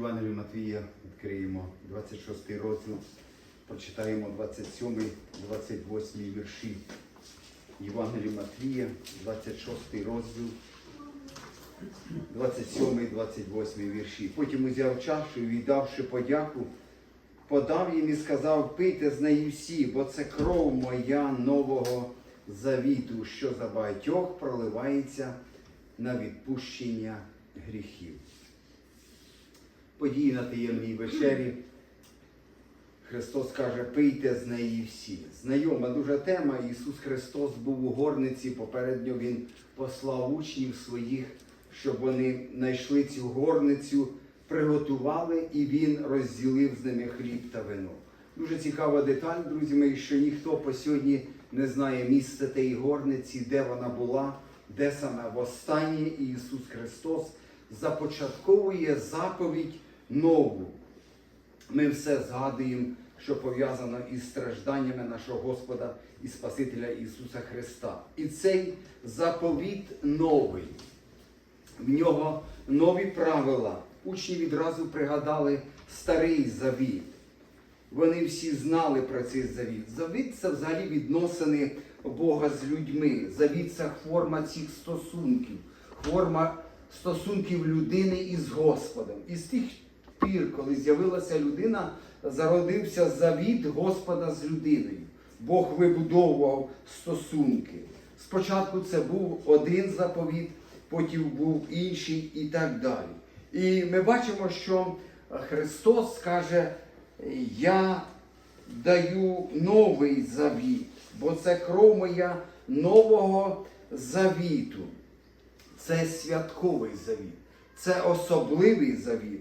Євангелію Матвія відкриємо 26 розділ, прочитаємо 27, 28 вірші. Євангелію Матвія, 26 розділ, 27, 28 вірші. Потім узяв чашу і віддавши подяку, подав їм і сказав, пийте з неї всі, бо це кров моя нового завіту, що за багатьох проливається на відпущення гріхів. Події на таємній вечері. Христос каже, пийте з неї всі. Знайома дуже тема. Ісус Христос був у горниці, попередньо Він послав учнів своїх, щоб вони знайшли цю горницю, приготували і Він розділив з ними хліб та вино. Дуже цікава деталь, друзі мої, що ніхто по сьогодні не знає місце тієї горниці, де вона була, де саме востаннє Ісус Христос започатковує заповідь нову. Ми все згадуємо, що пов'язано із стражданнями нашого Господа і Спасителя Ісуса Христа. І цей заповіт новий. В нього нові правила. Учні відразу пригадали старий завіт. Вони всі знали про цей завіт. Завіт це взагалі відносини Бога з людьми. Завіт це форма цих стосунків, форма стосунків людини із Господом. І з тих пір, коли з'явилася людина, зародився завіт Господа з людиною. Бог вибудовував стосунки. Спочатку це був один заповіт, потім був інший і так далі. І ми бачимо, що Христос каже, я даю новий завіт, бо це кров моя нового завіту. Це святковий завіт, це особливий завіт,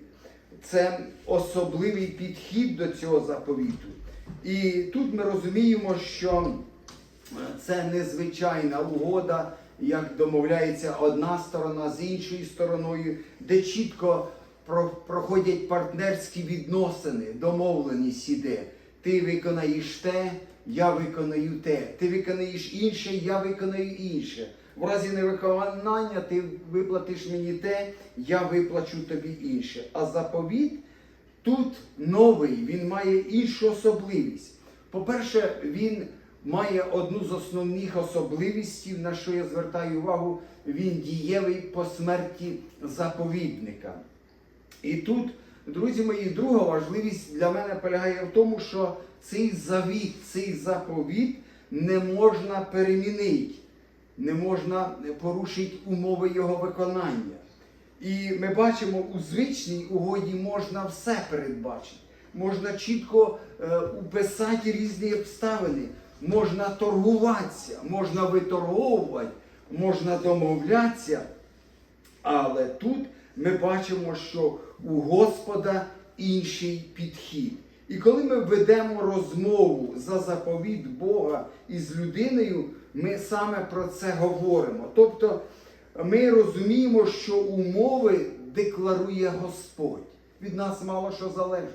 це особливий підхід до цього заповіту. І тут ми розуміємо, що це незвичайна угода, як домовляється одна сторона з іншою стороною, де чітко проходять партнерські відносини, домовленість іде. Ти виконаєш те, я виконаю те. Ти виконаєш інше, я виконаю інше. В разі невиконання ти виплатиш мені те, я виплачу тобі інше. А заповіт тут новий, він має іншу особливість. По-перше, він має одну з основних особливостей, на що я звертаю увагу, він дієвий по смерті заповідника. І тут, друзі мої, друга важливість для мене полягає в тому, що цей завіт, цей заповіт не можна перемінити, не можна порушити умови його виконання. І ми бачимо, у звичній угоді можна все передбачити. Можна чітко е, уписати різні обставини, можна торгуватися, можна виторговувати, можна домовлятися. Але тут ми бачимо, що у Господа інший підхід. І коли ми ведемо розмову за заповіт Бога із людиною, ми саме про це говоримо. Тобто ми розуміємо, що умови декларує Господь. Від нас мало що залежить.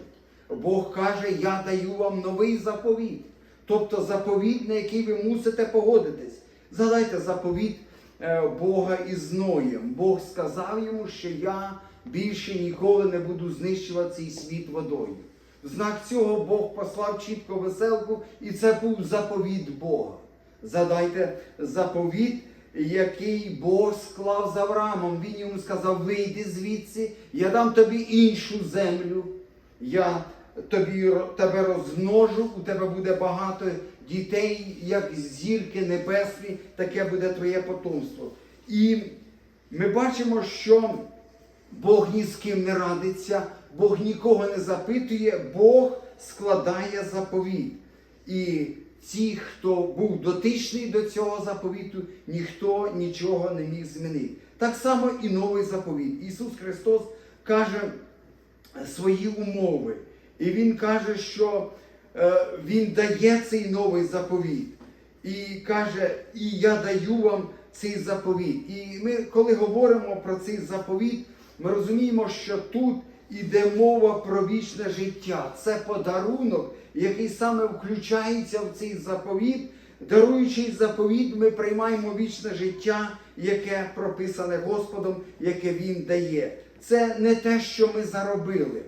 Бог каже, я даю вам новий заповіт. Тобто заповіт, на який ви мусите погодитись. Згадайте заповіт е, Бога із Ноєм. Бог сказав йому, що я більше ніколи не буду знищувати цей світ водою. В знак цього Бог послав чітко веселку, і це був заповіт Бога. Задайте заповіт, який Бог склав з Авраамом. Він йому сказав: вийди звідси, я дам тобі іншу землю. Я тобі тебе розмножу, у тебе буде багато дітей, як зірки небесні, таке буде твоє потомство. І ми бачимо, що Бог ні з ким не радиться, Бог нікого не запитує, Бог складає заповіт. І ті, хто був дотичний до цього заповіту, ніхто нічого не міг змінити. Так само і новий заповіт. Ісус Христос каже свої умови. І Він каже, що е, Він дає цей новий заповіт. І каже, і я даю вам цей заповіт. І ми, коли говоримо про цей заповіт, ми розуміємо, що тут іде мова про вічне життя. Це подарунок, який саме включається в цей заповіт. Даруючи заповіт, ми приймаємо вічне життя, яке прописане Господом, яке Він дає. це не те, що ми заробили.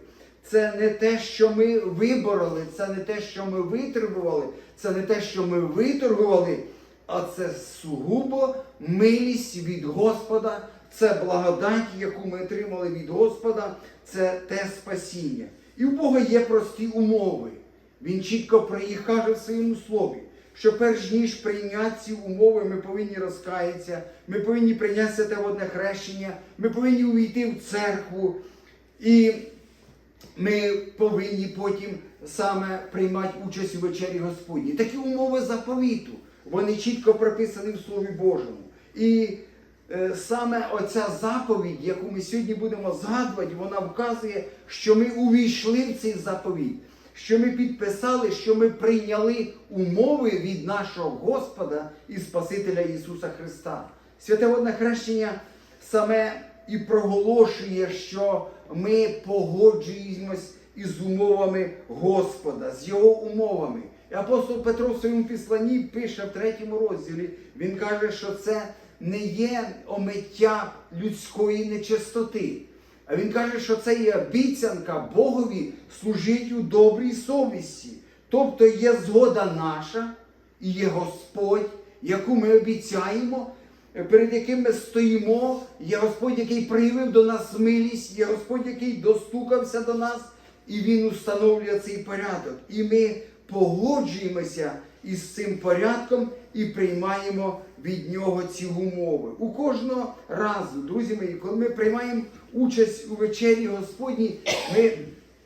Це не те, що ми вибороли, це не те, що ми витребували, це не те, що ми виторгували, а це сугубо милість від Господа, це благодать, яку ми отримали від Господа, це те спасіння. І у Бога є прості умови. Він чітко про їх каже в своєму слові, що перш ніж прийняти ці умови, ми повинні розкаятися, ми повинні прийняти святе водне хрещення, ми повинні увійти в церкву. І ми повинні потім саме приймати участь у вечері Господній. Такі умови заповіту, вони чітко прописані в Слові Божому. І саме оця заповідь, яку ми сьогодні будемо згадувати, вона вказує, що ми увійшли в цей заповідь, що ми підписали, що ми прийняли умови від нашого Господа і Спасителя Ісуса Христа. Святе водне хрещення саме і проголошує, що ми погоджуємось із умовами Господа, з Його умовами. І апостол Петро в своєму післанні пише в третьому розділі, він каже, що це не є омиття людської нечистоти. А він каже, що це є обіцянка Богові служити у добрій совісті. Тобто є згода наша і є Господь, яку ми обіцяємо, перед яким ми стоїмо, є Господь, який проявив до нас милість, є Господь, який достукався до нас, і Він установлює цей порядок. І ми погоджуємося із цим порядком і приймаємо від нього ці умови. У кожного разу, друзі мої, коли ми приймаємо участь у вечері Господній, ми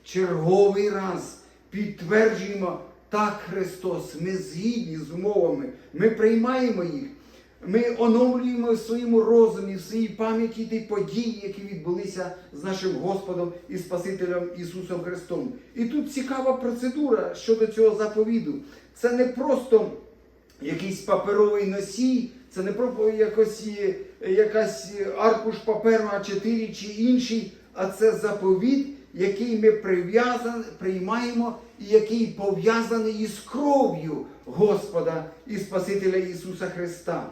черговий раз підтверджуємо так Христос, ми згідні з умовами, ми приймаємо їх. Ми оновлюємо в своєму розумі, в своїй пам'яті ті події, які відбулися з нашим Господом і Спасителем Ісусом Христом. І тут цікава процедура щодо цього заповіду. Це не просто якийсь паперовий носій, це не просто якось, е, якась аркуш паперу А4 чи інший, а це заповіт, який ми приймаємо і який пов'язаний із кров'ю Господа і Спасителя Ісуса Христа.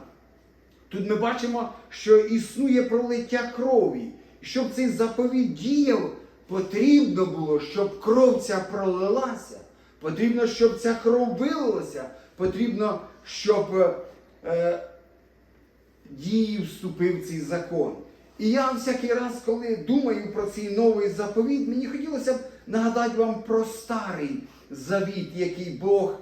Тут ми бачимо, що існує пролиття крові. Щоб цей заповіт діяв, потрібно було, щоб кров ця пролилася. Потрібно, щоб ця кров вилилася. Потрібно, щоб е, дії вступив цей закон. І я всякий раз, коли думаю про цей новий заповіт, мені хотілося б нагадати вам про старий завіт, який Бог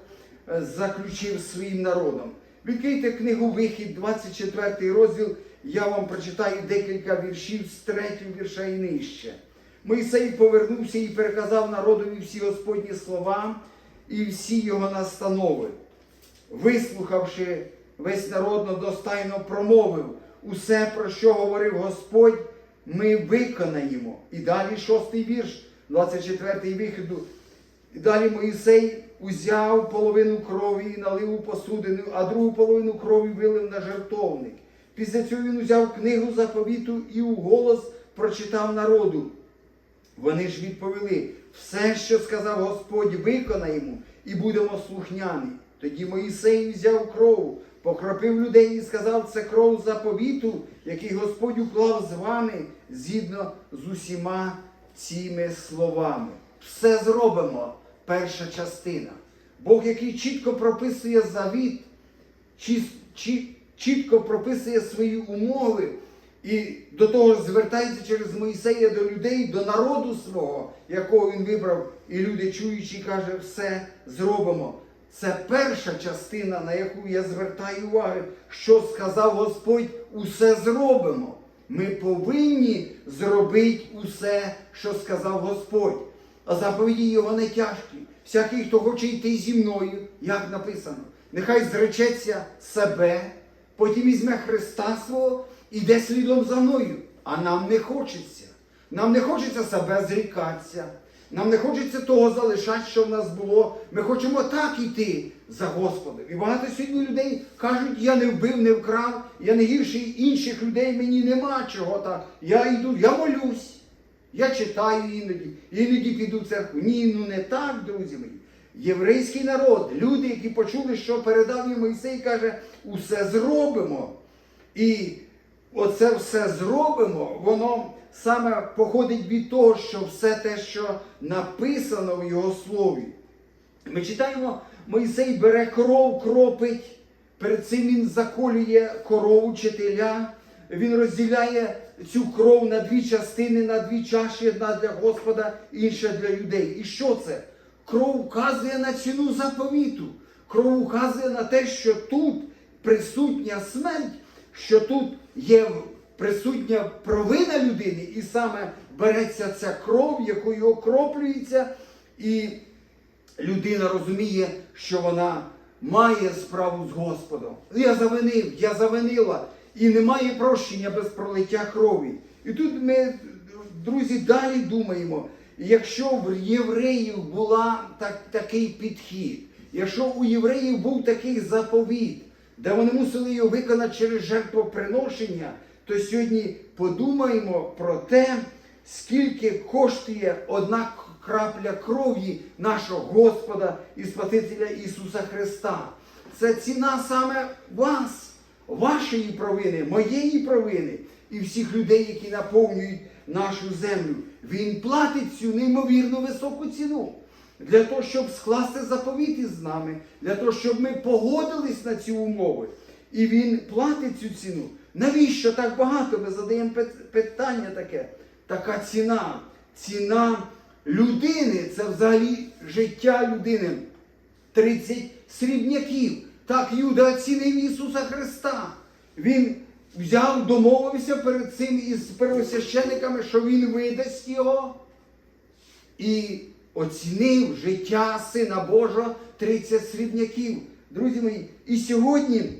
е, заключив своїм народом. Відкрийте книгу Вихід, 24 розділ, я вам прочитаю декілька віршів з третього вірша і нижче. Мойсей повернувся і переказав народові всі Господні слова і всі його настанови. Вислухавши, весь народ достайно промовив усе, про що говорив Господь, ми виконаємо. І далі шостий вірш, 24 виходу. І далі Моїсей узяв половину крові і налив у посудину, а другу половину крові вилив на жертовник. Після цього він узяв книгу заповіту і у голос прочитав народу. Вони ж відповіли, все, що сказав Господь, виконаємо і будемо слухняні. Тоді Моїсей взяв кров, покропив людей і сказав, це кров заповіту, який Господь уклав з вами згідно з усіма цими словами. Все зробимо, перша частина. Бог, який чітко прописує завіт, чітко прописує свої умови і до того ж звертається через Моїсея до людей, до народу свого, якого він вибрав, і люди, чуючи, каже, все зробимо. Це перша частина, на яку я звертаю увагу, що сказав Господь, усе зробимо. Ми повинні зробити усе, що сказав Господь. А заповіді його не тяжкі. Всякий, хто хоче йти зі мною, як написано, нехай зречеться себе, потім візьме Христа свого і йде слідом за мною. А нам не хочеться. Нам не хочеться себе зрікатися. Нам не хочеться того залишати, що в нас було. Ми хочемо так йти за Господом. І багато сьогодні людей кажуть, я не вбив, не вкрав, я не гірший інших людей, мені нема чого так. Я йду, я молюсь. Я читаю іноді, іноді піду в церкву. Ні, ну не так, друзі мої. Єврейський народ, люди, які почули, що передав їм Мойсей, каже, усе зробимо. І оце все зробимо, воно саме походить від того, що все те, що написано в його слові. Ми читаємо, Мойсей бере кров, кропить, перед цим він заколює корову чи теля, він розділяє цю кров на дві частини, на дві чаші, одна для Господа, інша для людей. І що це? Кров вказує на ціну заповіту. Кров вказує на те, що тут присутня смерть, що тут є присутня провина людини, і саме береться ця кров, якою окроплюється, і людина розуміє, що вона має справу з Господом. Я завинив, я завинила, і немає прощення без пролиття крові. І тут ми, друзі, далі думаємо, якщо в євреїв була так, такий підхід, якщо у євреїв був такий заповіт, де вони мусили його виконати через жертвоприношення, то сьогодні подумаємо про те, скільки коштує одна крапля крові нашого Господа і Спасителя Ісуса Христа. Це ціна саме вас, вашої провини, моєї провини і всіх людей, які наповнюють нашу землю. Він платить цю неймовірно високу ціну. Для того, щоб скласти заповіт із нами, для того, щоб ми погодились на ці умови. І він платить цю ціну. Навіщо так багато? Ми задаємо питання таке. Така ціна. Ціна людини це взагалі життя людини. 30 срібняків. Так Юда оцінив Ісуса Христа. Він взяв, домовився перед цим із первосвящениками, що він видасть його і оцінив життя Сина Божого 30 срібняків. Друзі мої, і сьогодні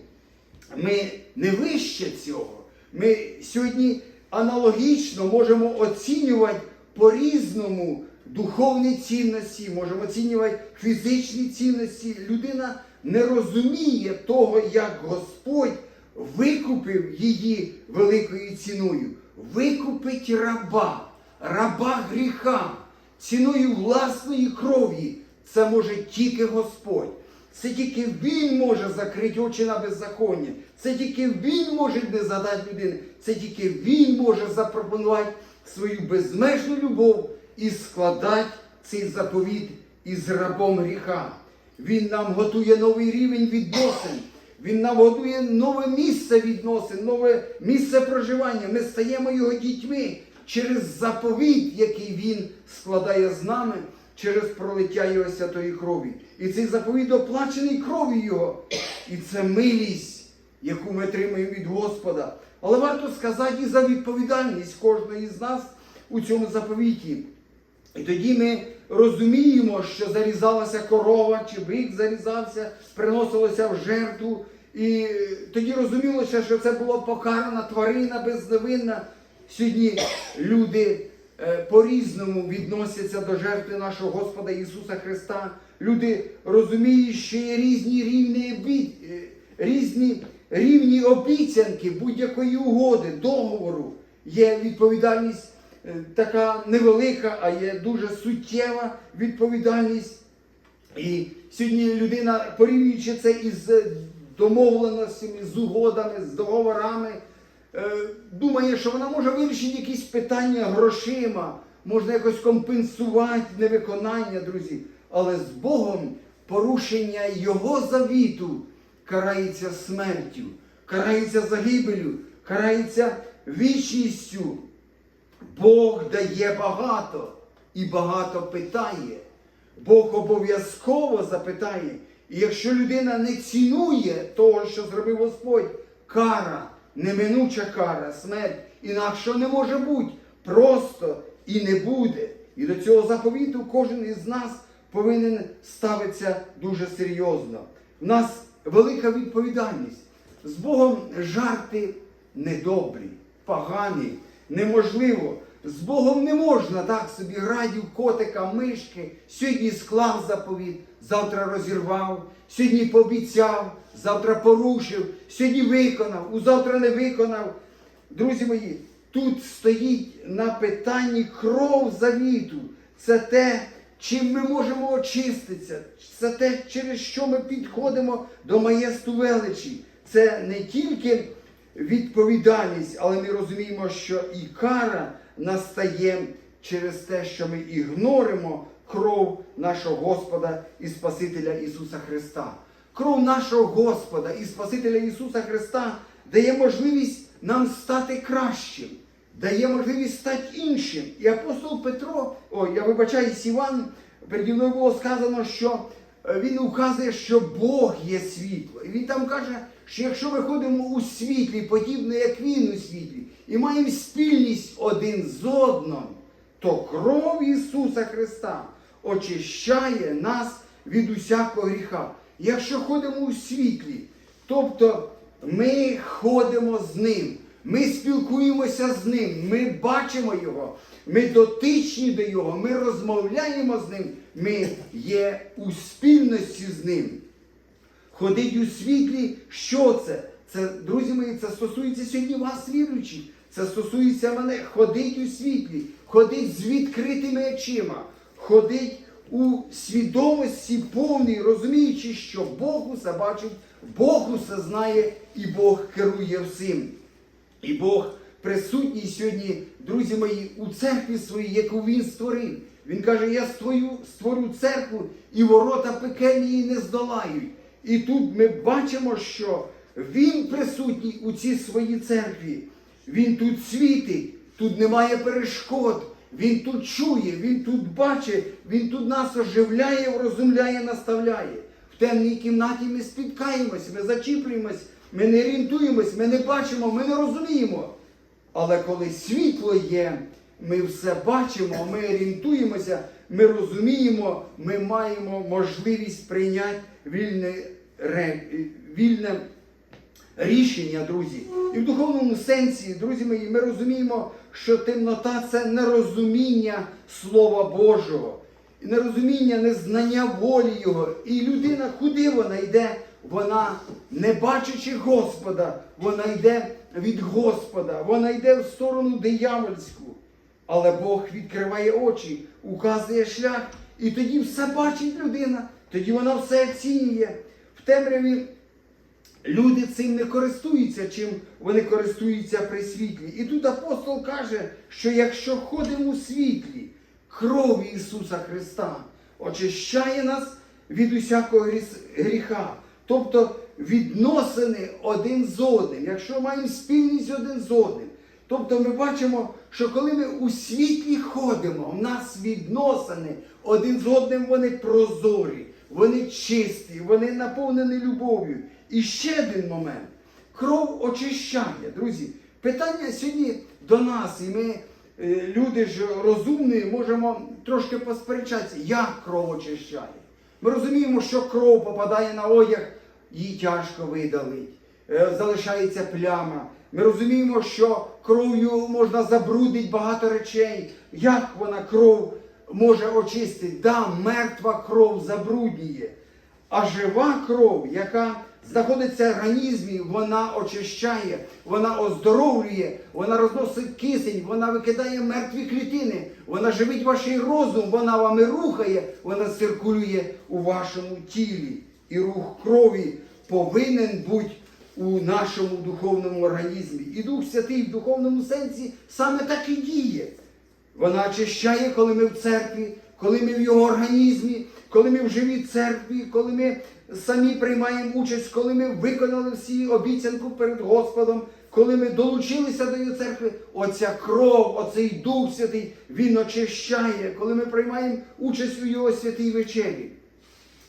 ми не вище цього. Ми сьогодні аналогічно можемо оцінювати по-різному духовні цінності, можемо оцінювати фізичні цінності. Людина не розуміє того, як Господь викупив її великою ціною. Викупить раба, раба гріха ціною власної крові. Це може тільки Господь. Це тільки Він може закрити очі на беззаконня. Це тільки Він може не задати людини. Це тільки Він може запропонувати свою безмежну любов і складати цей заповіт із рабом гріха. Він нам готує новий рівень відносин. Він нам готує нове місце відносин, нове місце проживання. Ми стаємо його дітьми через заповіт, який він складає з нами через пролиття його святої крові. І цей заповіт оплачений кров'ю його. І це милість, яку ми отримуємо від Господа. Але варто сказати і за відповідальність кожної з нас у цьому заповіті. І тоді ми розуміємо, що зарізалася корова, чи бик зарізався, приносилося в жертву. І тоді розумілося, що це була покарана тварина безневинна. Сьогодні люди по-різному відносяться до жертви нашого Господа Ісуса Христа. Люди розуміють, що є різні рівні, е, різні рівні обіцянки будь-якої угоди, договору. Є відповідальність е, така невелика, а є дуже суттєва відповідальність. І сьогодні людина, порівнюючи це із е, домовленостями, з угодами, з договорами, е, думає, що вона може вирішити якісь питання грошима, можна якось компенсувати невиконання, друзі. Але з Богом порушення Його завіту карається смертю, карається загибелю, карається вічністю. Бог дає багато і багато питає. Бог обов'язково запитає. І якщо людина не цінує того, що зробив Господь, кара, неминуча кара, смерть, інакше не може бути, просто і не буде. І до цього заповіту кожен із нас повинен ставитися дуже серйозно. У нас велика відповідальність. З Богом жарти недобрі, погані, неможливо. З Богом не можна так собі градів, котика, мишки. Сьогодні склав заповіт, завтра розірвав, сьогодні пообіцяв, завтра порушив, сьогодні виконав, узавтра не виконав. Друзі мої, тут стоїть на питанні кров завіту. Це те, чим ми можемо очиститися. Це те, через що ми підходимо до маєсту величі. Це не тільки відповідальність, але ми розуміємо, що і кара настає через те, що ми ігноримо кров нашого Господа і Спасителя Ісуса Христа. Кров нашого Господа і Спасителя Ісуса Христа дає можливість нам стати кращим, дає можливість стати іншим. І апостол Петро, ой, я вибачаюсь, Іван, переді мною було сказано, що він указує, що Бог є світло. І він там каже, що якщо ми ходимо у світлі, подібно як він у світлі, і маємо спільність один з одним, то кров Ісуса Христа очищає нас від усякого гріха. Якщо ходимо у світлі, тобто ми ходимо з ним, ми спілкуємося з ним, ми бачимо його, ми дотичні до його, ми розмовляємо з ним, ми є у спільності з ним. Ходить у світлі, що це? Це, друзі мої, це стосується сьогодні вас, віруючих. Це стосується мене. Ходить у світлі, ходить з відкритими очима, ходить у свідомості повній, розуміючи, що Бог усе бачить, Бог усе знає і Бог керує всім. І Бог присутній сьогодні, друзі мої, у церкві своїй, яку Він створив. Він каже: Я створю, створю церкву, і ворота пекельні її не здолають. І тут ми бачимо, що Він присутній у цій своїй церкві. Він тут світить, тут немає перешкод. Він тут чує, він тут бачить, він тут нас оживляє, врозумляє, наставляє. В темній кімнаті ми спіткаємось, ми зачіплюємось, ми не орієнтуємось, ми не бачимо, ми не розуміємо. Але коли світло є, ми все бачимо, ми орієнтуємося, ми розуміємо, ми маємо можливість прийняти вільне, вільне рішення, друзі. І в духовному сенсі, друзі мої, ми розуміємо, що темнота це нерозуміння Слова Божого, нерозуміння, незнання волі Його. І людина, куди вона йде? Вона, не бачачи Господа, вона йде від Господа, вона йде в сторону диявольську. Але Бог відкриває очі, указує шлях, і тоді все бачить людина, тоді вона все оцінює. В темряві Люди цим не користуються, чим вони користуються при світлі. І тут апостол каже, що якщо ходимо у світлі, кров Ісуса Христа очищає нас від усякого гріха. Тобто відносини один з одним, якщо маємо спільність один з одним. Тобто ми бачимо, що коли ми у світлі ходимо, в нас відносини один з одним вони прозорі, вони чисті, вони наповнені любов'ю. І ще один момент. Кров очищає, друзі. Питання сьогодні до нас, і ми, е, люди ж розумні, можемо трошки посперечатися, як кров очищає. Ми розуміємо, що кров попадає на одяг, її тяжко видалить, е, залишається пляма. Ми розуміємо, що кров'ю можна забрудити багато речей. Як вона кров може очистити? Да, мертва кров забруднює. А жива кров, яка знаходиться в організмі, вона очищає, вона оздоровлює, вона розносить кисень, вона викидає мертві клітини, вона живить ваш розум, вона вами рухає, вона циркулює у вашому тілі. І рух крові повинен бути у нашому духовному організмі. І Дух Святий в духовному сенсі саме так і діє. Вона очищає, коли ми в церкві, коли ми в його організмі, коли ми в живій церкві, коли ми самі приймаємо участь, коли ми виконали всі обіцянку перед Господом, коли ми долучилися до його церкви, оця кров, оцей Дух Святий, він очищає, коли ми приймаємо участь у його святій вечері.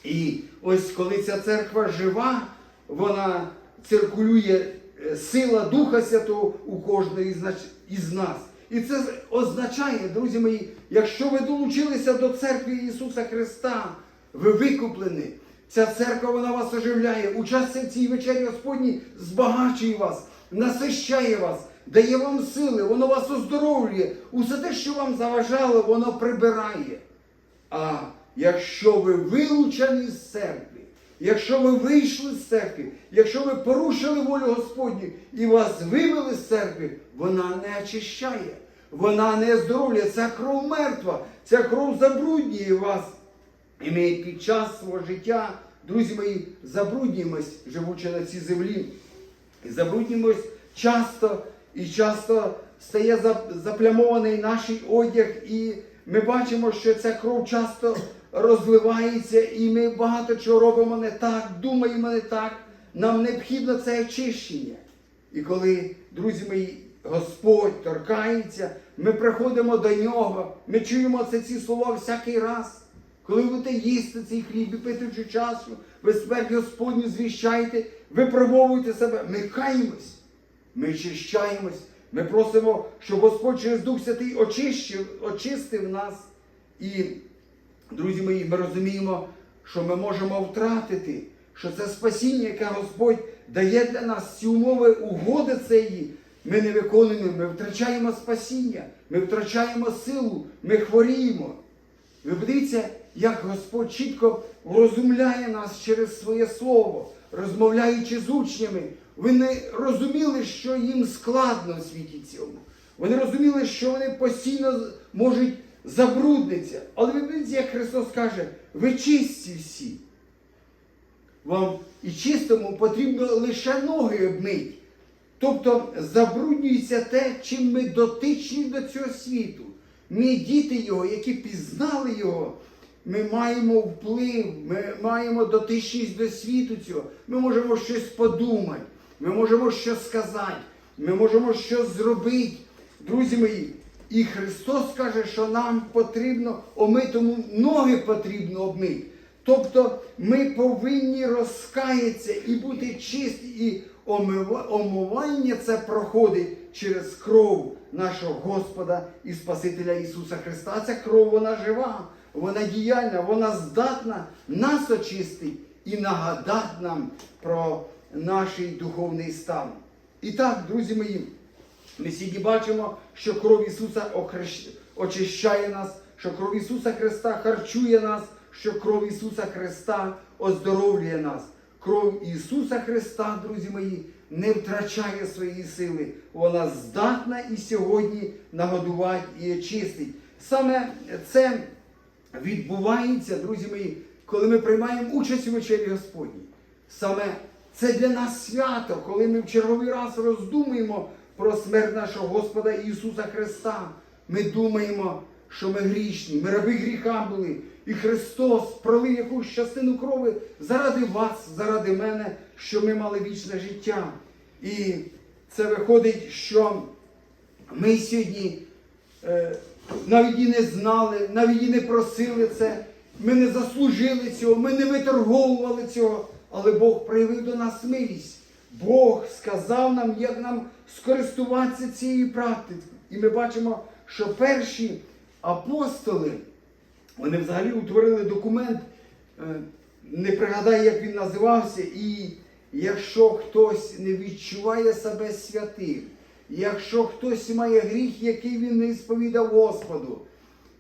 І ось коли ця церква жива, вона циркулює е, сила Духа Святого у кожної із нас. І це означає, друзі мої, якщо ви долучилися до церкви Ісуса Христа, ви викуплені. Ця церква вона вас оживляє. Участя в цій вечері Господній збагачує вас, насищає вас, дає вам сили, воно вас оздоровлює. Усе те, що вам заважало, воно прибирає. А якщо ви вилучені з церкви, якщо ви вийшли з церкви, якщо ви порушили волю Господню і вас вивели з церкви, вона не очищає, вона не оздоровлює. Ця кров мертва, ця кров забруднює вас. І ми під час свого життя, друзі мої, забруднюємось, живучи на цій землі. І забруднюємось часто і часто стає заплямований наш одяг, і ми бачимо, що ця кров часто розливається, і ми багато чого робимо не так, думаємо не так. Нам необхідно це очищення. І коли, друзі мої, Господь торкається, ми приходимо до нього, ми чуємо це ці слова всякий раз. Коли ви будете їсти цей хліб і пити цю чашу, ви смерть Господню звіщаєте, випробовуйте себе, ми каємось, ми очищаємось, ми просимо, щоб Господь через Дух Святий очищив, очистив нас. І, друзі мої, ми розуміємо, що ми можемо втратити, що це спасіння, яке Господь дає для нас, ці умови угоди цієї, ми не виконуємо, ми втрачаємо спасіння, ми втрачаємо силу, ми хворіємо. Ви подивіться, як Господь чітко розумляє нас через своє слово, розмовляючи з учнями. Вони розуміли, що їм складно в світі цьому. Вони розуміли, що вони постійно можуть забруднитися. Але бачите, як Христос каже, ви чисті всі. Вам і чистому потрібно лише ноги обмить. Тобто забруднюється те, чим ми дотичні до цього світу. Ми діти його, які пізнали його, ми маємо вплив, ми маємо дотичність до світу цього. Ми можемо щось подумати, ми можемо щось сказати, ми можемо щось зробити. Друзі мої, і Христос каже, що нам потрібно омитому ноги потрібно обмити. Тобто ми повинні розкаятися і бути чисті, і омивання це проходить через кров нашого Господа і Спасителя Ісуса Христа. Ця кров вона жива, вона діяльна, вона здатна нас очистити і нагадати нам про наш духовний стан. І так, друзі мої, ми сьогодні бачимо, що кров Ісуса очищає нас, що кров Ісуса Христа харчує нас, що кров Ісуса Христа оздоровлює нас. Кров Ісуса Христа, друзі мої, не втрачає своєї сили. Вона здатна і сьогодні нагодувати і очистить. Саме це відбувається, друзі мої, коли ми приймаємо участь у вечері Господній. Саме це для нас свято, коли ми в черговий раз роздумуємо про смерть нашого Господа Ісуса Христа. Ми думаємо, що ми грішні, ми раби гріха були. І Христос пролив якусь частину крови заради вас, заради мене, що ми мали вічне життя. І це виходить, що ми сьогодні е, навіть і не знали, навіть і не просили це, ми не заслужили цього, ми не виторговували цього, але Бог проявив до нас милість. Бог сказав нам, як нам скористуватися цією практикою. І ми бачимо, що перші апостоли, вони взагалі утворили документ, е, не пригадаю, як він називався, і якщо хтось не відчуває себе святим, якщо хтось має гріх, який він не сповідав Господу,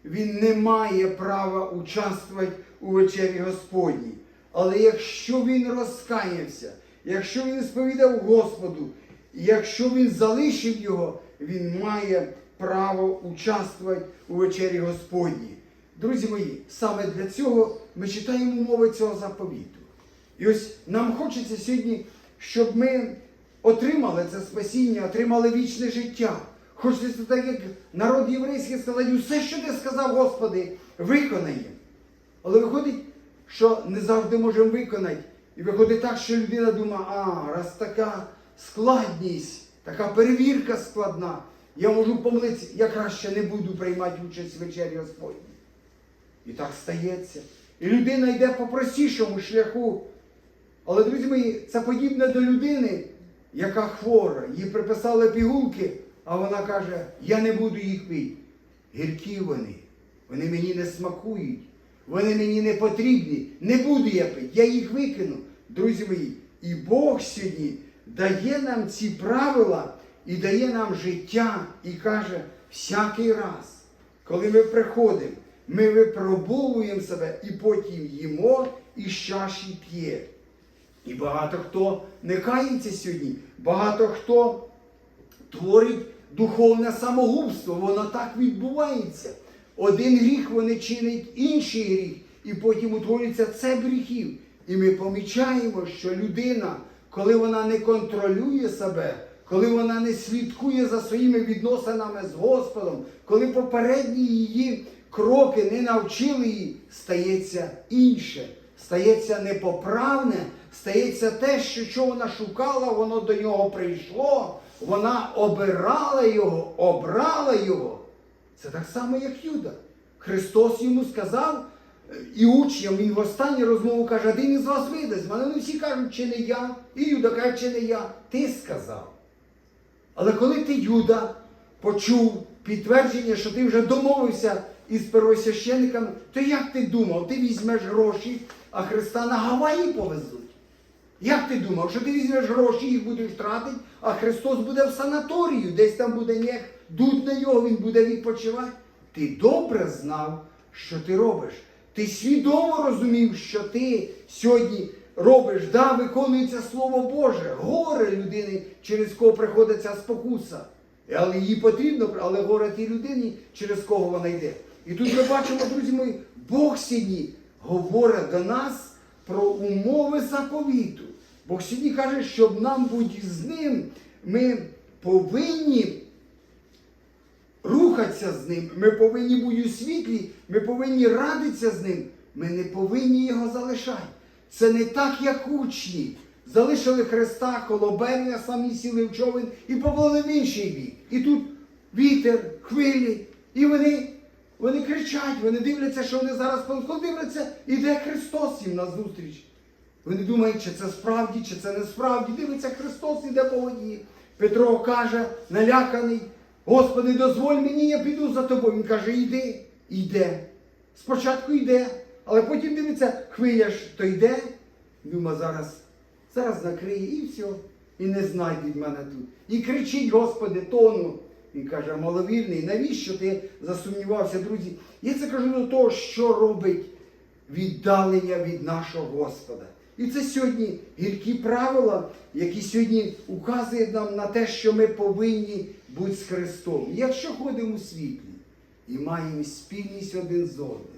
він не має права участвувати у вечері Господній. Але якщо він розкаявся, якщо він сповідав Господу, якщо він залишив його, він має право участвувати у вечері Господній. Друзі мої, саме для цього ми читаємо умови цього заповіту. І ось нам хочеться сьогодні, щоб ми отримали це спасіння, отримали вічне життя. Хочеться так, як народ єврейський сказати, все, що ти сказав, Господи, виконає. Але виходить, що не завжди можемо виконати. І виходить так, що людина думає, а, раз така складність, така перевірка складна, я можу помилитися, я краще не буду приймати участь в вечері Господній. І так стається. І людина йде по простішому шляху. Але, друзі мої, це подібне до людини, яка хвора. Їй приписали пігулки, а вона каже, я не буду їх пити. Гіркі вони, вони мені не смакують, вони мені не потрібні. Не буду я пити, я їх викину. Друзі мої, і Бог сьогодні дає нам ці правила і дає нам життя і каже, всякий раз, коли ми приходимо, ми випробовуємо себе і потім їмо і з чаші п'є. І багато хто не кається сьогодні, багато хто творить духовне самогубство. Воно так відбувається. Один гріх вони чинять інший гріх, і потім утворюється це гріхів. І ми помічаємо, що людина, коли вона не контролює себе, коли вона не слідкує за своїми відносинами з Господом, коли попередні її кроки не навчили її, стається інше, стається непоправне, стається те, що, що вона шукала, воно до нього прийшло, вона обирала його, обрала його. Це так само, як Юда. Христос йому сказав, е, і учням він в останній розмову каже, один із вас видасть. Мене не всі кажуть, чи не я. І Юда каже, чи не я. Ти сказав. Але коли ти, Юда, почув підтвердження, що ти вже домовився із первосвященниками, то як ти думав, ти візьмеш гроші, а Христа на Гаваї повезуть? Як ти думав, що ти візьмеш гроші, їх будеш тратити, а Христос буде в санаторію, десь там буде нєх, дуть на нього, він буде відпочивати? Ти добре знав, що ти робиш. Ти свідомо розумів, що ти сьогодні робиш, да, виконується Слово Боже, горе людини, через кого приходиться спокуса. Але їй потрібно, але горе тій людині, через кого вона йде. І тут ми бачимо, друзі мої, Бог сьогодні говорить до нас про умови заповіту. Бог сьогодні каже, щоб нам бути з ним, ми повинні рухатися з ним, ми повинні бути у світлі, ми повинні радитися з ним, ми не повинні його залишати. Це не так, як учні. Залишили Христа коло самі сіли в човен і поплили в інший бік. І тут вітер, хвилі, і вони, вони кричать, вони дивляться, що вони зараз дивляться, іде Христос їм назустріч. Вони думають, чи це справді, чи це не справді. Дивиться, Христос іде по воді. Петро каже, наляканий, Господи, дозволь мені, я піду за тобою. Він каже, йди, йде. Спочатку йде, але потім дивиться, хвиля ж то йде. Дума, зараз, зараз накриє і все. І не знайдуть мене тут. І кричить, Господи, тону. Він каже, маловірний, навіщо ти засумнівався, друзі? Я це кажу до того, що робить віддалення від нашого Господа. І це сьогодні гіркі правила, які сьогодні указують нам на те, що ми повинні бути з Христом. Якщо ходимо у світлі і маємо спільність один з одним,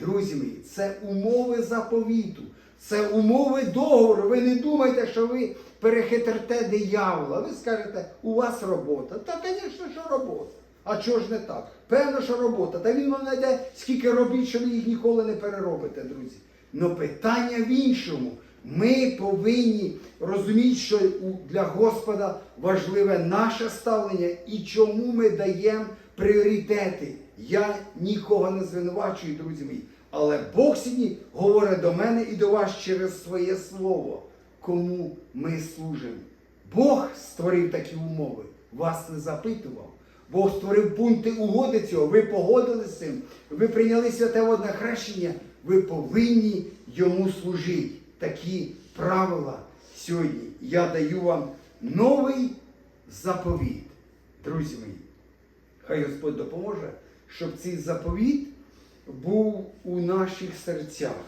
друзі мої, це умови заповіту, це умови договору. Ви не думайте, що ви перехитрите диявола. Ви скажете, у вас робота. Та, звісно, що робота. А чого ж не так? Певно, що робота. Та він вам знайде, скільки робіть, що ви їх ніколи не переробите, друзі. Но питання в іншому. Ми повинні розуміти, що для Господа важливе наше ставлення і чому ми даємо пріоритети. Я нікого не звинувачую, друзі мої. Але Бог сьогодні говорить до мене і до вас через своє слово, кому ми служимо. Бог створив такі умови, вас не запитував. Бог створив пункти угоди цього, ви погодилися з цим, ви прийняли святе водне хрещення, ви повинні йому служити. Такі правила сьогодні. Я даю вам новий заповіт, друзі мої. Хай Господь допоможе, щоб цей заповіт був у наших серцях,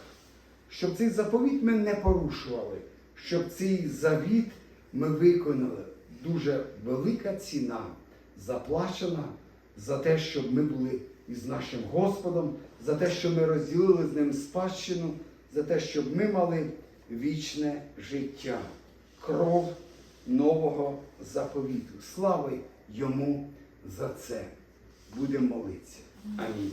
щоб цей заповіт ми не порушували, щоб цей завіт ми виконали. Дуже велика ціна заплачена за те, щоб ми були із нашим Господом, за те, що ми розділили з ним спадщину, за те, щоб ми мали вічне життя, кров нового заповіту. Слави йому за це. Будемо молитися. Амінь.